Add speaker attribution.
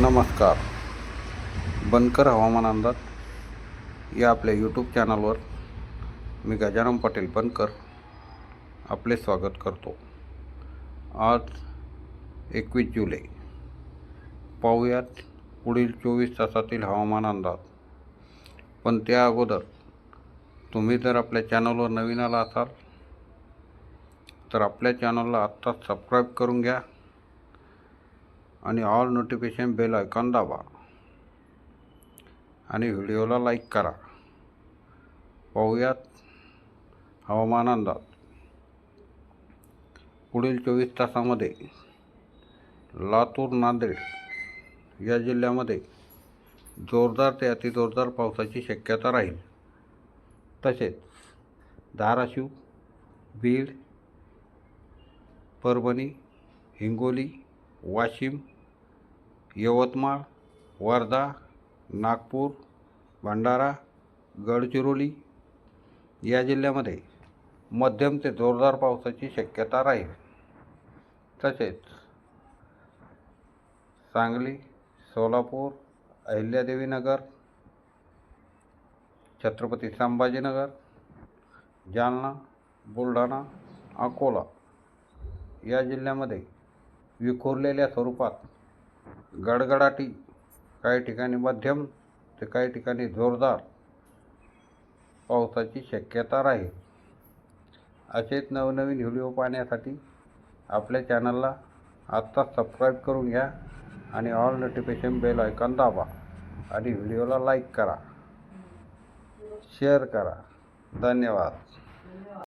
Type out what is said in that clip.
Speaker 1: नमस्कार. बनकर हवामान अंदाज या आपल्या यूट्यूब चॅनलवर मी गजानन पाटील बनकर आपले स्वागत करतो. आज एकवीस जुलै. पाहूयात पुढील चोवीस तासातील हवामान अंदाज. पण त्या अगोदर तुम्ही जर आपल्या चॅनलवर नवीन आला असाल तर आपल्या चॅनलला आत्ताच सबस्क्राईब करून घ्या. आणि ऑल नोटिफिकेशन बेल आयकॉन दाबा. आणि व्हिडिओला लाईक करा. पाहूयात हवामान अंदाज. पुढील चोवीस तासामध्ये लातूर नांदेड या जिल्ह्यामध्ये जोरदार ते अतिजोरदार पावसाची शक्यता राहील. तसेच धाराशिव बीड परभणी हिंगोली वाशिम यवतमाळ वर्धा नागपूर भंडारा गडचिरोली या जिल्ह्यामध्ये मध्यम ते जोरदार पावसाची शक्यता राहील. तसेच सांगली सोलापूर अहिल्यादेवीनगर छत्रपती संभाजीनगर जालना बुलढाणा अकोला या जिल्ह्यामध्ये विखुरलेल्या स्वरूपात गडगडाटी काही ठिकाणी मध्यम ते काही ठिकाणी जोरदार पावसाची शक्यता राहील. असेच नवनवीन व्हिडिओ पाहण्यासाठी आपल्या चॅनलला आत्ताच सबस्क्राईब करून घ्या आणि ऑल नोटिफिकेशन बेल ऐकून दाबा आणि व्हिडिओला लाईक करा. शेअर करा. धन्यवाद.